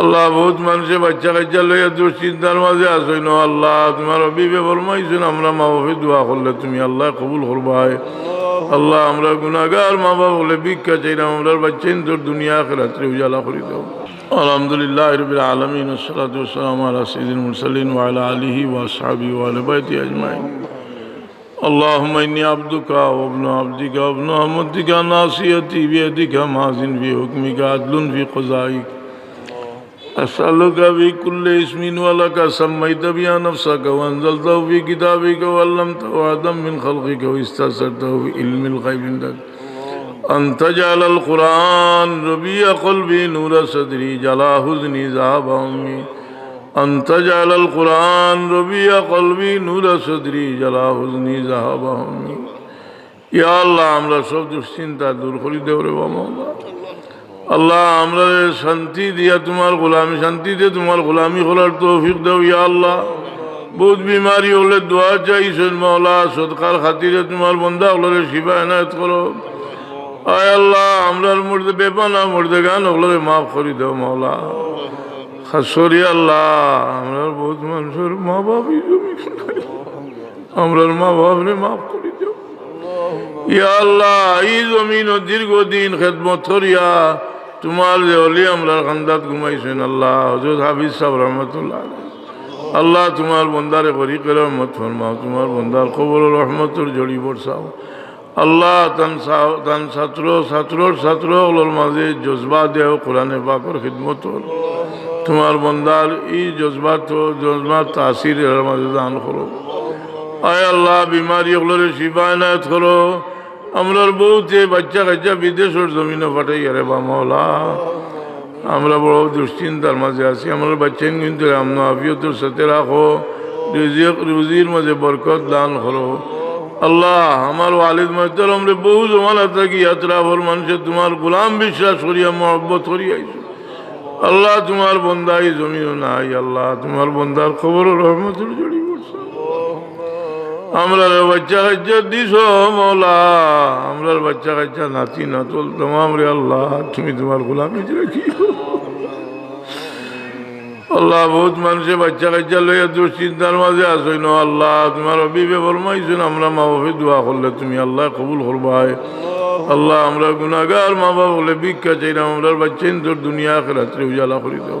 আল্লাহ বহুত মানুষে বাচ্চা কাচ্চা লইয়া দুশ্চিন্তার মাঝে আসই ন আল্লাহ তোমার অবিবে ফরমাইছেন আমরা মা বাপে দোয়া করলে তুমি আল্লাহ কবুল করবাই আল্লাহ আমরা গুনাগার মা বাবা বলে ভিক্ষা চাইলাম আমরা বাচ্চা তোর দুনিয়া খেলাত্রে উজালা করি দাও আলহামদুলিল্লাহ রবিল আলমিন সালাতাম আলা সঈদিন মুরসালিন ওয়ালা আলিহি ওয়াসাবি ওয়াল বাইতি আজমাইন اللهم إني عبدك وابن عبدك وابن أمتك ناصيتي بيدك ماض في حكمك عدل في قضائك أسألك بكل اسم ولك سميت بها نفسك وأنزلته في كتابك وعلمته آدم من خلقك واستأثرته في علم الغيب عندك أن تجعل القرآن ربيع قلبي نور صدري جلا حزني ذهب أمي أن تجعل القرآن ربيع قلبي نور صدري جلا حزني ذهب أمي ইয়া আল্লাহ আমরা সব দুশ্চিন্তা দূর করি দেও রে বাবা আল্লাহ, আমরা শান্তি দিয়া তোমার গোলামি, শান্তি দিয়ে তোমার গোলামি করার তৌফিক দেও ইয়া আল্লাহ। বহুত বিমারি হলে দোয়া চাইছেন মৌলা সৎকার খাতিরে তোমার বন্ধা হলে শিবা এনায়ত করো। আয় আল্লাহ, আমরার মধ্যে বেপানা মধ্যে গান ওগুলোরে মাফ করি দেও মৌলা খাসরি আল্লাহ, আমরার বহুত মানুষের মা জমি আমরার মা বাপরে মাফ করি দেও। ইয়া আল্লাহ, এই জমিন দীর্ঘদিন খেদমত করিয়া তোমার যে অলি আমরা খান্দাত ঘুমাইছেন আল্লাহ হজরত হাফিজ সাহ রহমতুল্লাহ আল্লাহ তোমার বন্দারে করি করে রহমত ফরমাও, তোমার বন্দার খবর রহমতর জড়ি বরসাও আল্লাহ তান তান ছাত্র ছাত্রর ছাত্র ওগুলোর মাঝে জজবা দেও, কোরআনে পাকর খিদমত তোমার বন্দার এই জজবা তো, জজবা তাসির মাঝে দান করো। আয় আল্লাহ, বিমারি ওগুলোর শিবা করো। আমরার বহুতে বাচ্চা কাচ্চা বিদেশের জমিনে পাঠাই, আরে বা মৌলা আমরা বড় দুশ্চিন্তার মাঝে আছি, আমার বাচ্চা কিন্তু আমন আফিয়তের সাথে রাখো রুজির মাঝে বরকত দান করো। আল্লাহ, আমার ওয়ালিদ মাস্টার, আমরা বহু জমানা থাকি ইয়াত্রাফর মানুষের, তোমার গোলাম বিশ্বাস করিয়া মহব্বত করিয়াইছো আল্লাহ, তোমার বন্দাই জমিও নাই, আল্লাহ, তোমার বন্দার খবর রহমতুল জড়ি। করছ আমরা বাচ্চা কাচ্চা দিস মৌলা আমরার বাচ্চা কাচ্চা নাতি না তোল তোমাম রে আল্লাহ। তুমি তোমার গোলামি রাখি আল্লাহ, বহুত মানুষে বাচ্চা কাচ্চা লইয়া দুশ্চিন্তার মাঝে ন আল্লাহ। তোমার অবিবে ফরমাইছেন আমরা মা বাপে দোয়া করলে তুমি আল্লাহ কবুল করবাই। আল্লাহ, আমরা গুনাগার মা বাবা বলে ভিক্ষা চাইলাম আমরার বাচ্চা তোর দুনিয়া খেলাত্রে উজালা করি দাও